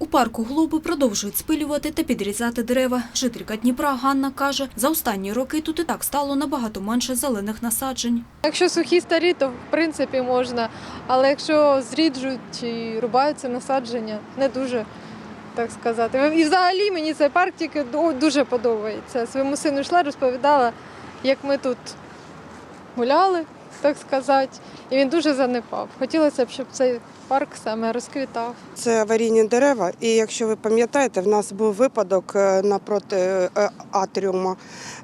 У парку Глоби продовжують спилювати та підрізати дерева. Жителька Дніпра Ганна каже, за останні роки тут і так стало набагато менше зелених насаджень. Якщо сухі старі, то в принципі можна. Але якщо зріджують і рубаються насадження, не дуже так сказати. І взагалі мені цей парк тільки дуже подобається. Своєму сину йшла, розповідала, як ми тут гуляли, так сказати, і він дуже занепав. Хотілося б, щоб цей парк саме розквітав. Це аварійні дерева, і якщо ви пам'ятаєте, в нас був випадок е, напроти е, атріума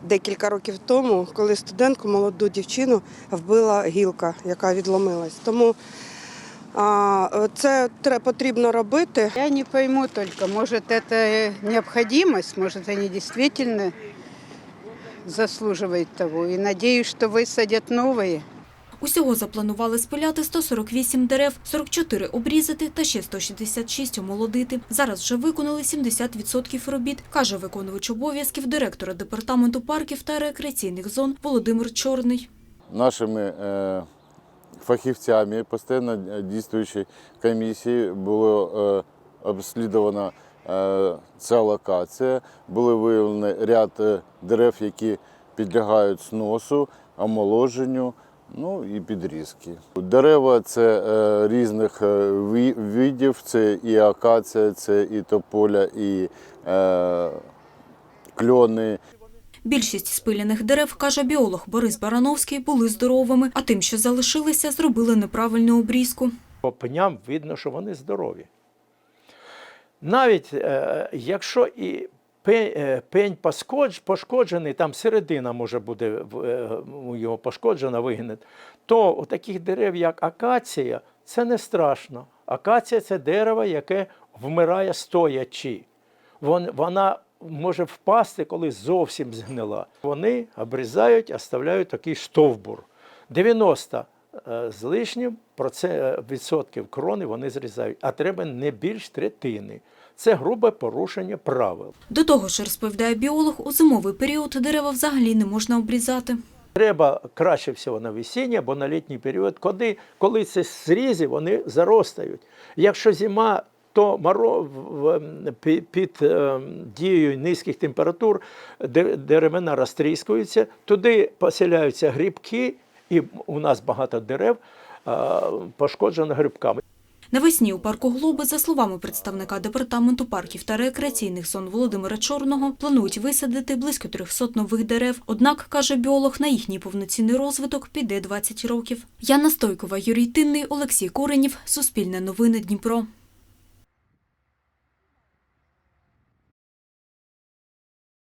декілька років тому, коли студентку, молоду дівчину, вбила гілка, яка відломилась. Тому а, це тре- потрібно робити. Я не пойму только, может это необходимость, может они действительно заслуживают того. И надеюсь, что высадят новые. Усього запланували спиляти 148 дерев, 44 обрізати та ще 166 омолодити. Зараз вже виконали 70% робіт, каже виконувач обов'язків директора департаменту парків та рекреаційних зон Володимир Чорний. нашими е, фахівцями постійно діючої комісії було е, обслідувана е, ця локація. Були виявлені ряд е, дерев, які підлягають сносу, омоложенню. Ну і підрізки. Дерева це е, різних е, видів, це і акація, це і тополя, і е, кльони, Більшість спиляних дерев, каже біолог Борис Барановський, були здоровими, а тим, що залишилися, зробили неправильну обрізку. По пеням видно, що вони здорові. Навіть е, якщо і пень, е, пошкоджений, там середина може в- е, його пошкоджена, вигнет, то у таких дерев, як акація, це не страшно. Акація це дерево, яке вмирає стоячи. Вона може впасти, коли зовсім згнила. Вони обрізають, оставляють такий стовбур. 90 е, з лишнім е, відсотків крони вони зрізають, а треба не більш третини. Це грубе порушення правил. До того ж, розповідає біолог, у зимовий період дерева взагалі не можна обрізати. Треба краще всього на весіння або на літній період, коли, коли ці зрізи вони заростають. Якщо зима, то моро, в- в- під е, дією низьких температур деревина розтріскується, туди поселяються грибки, і у нас багато дерев е, пошкоджено грибками. Навесні у парку Глоби, за словами представника департаменту парків та рекреаційних зон Володимира Чорного, планують висадити близько 300 нових дерев. Однак, каже біолог, на їхній повноцінний розвиток піде 20 років. Яна Стойкова, Юрій Тинний, Олексій Коренів, Суспільне новини Дніпро.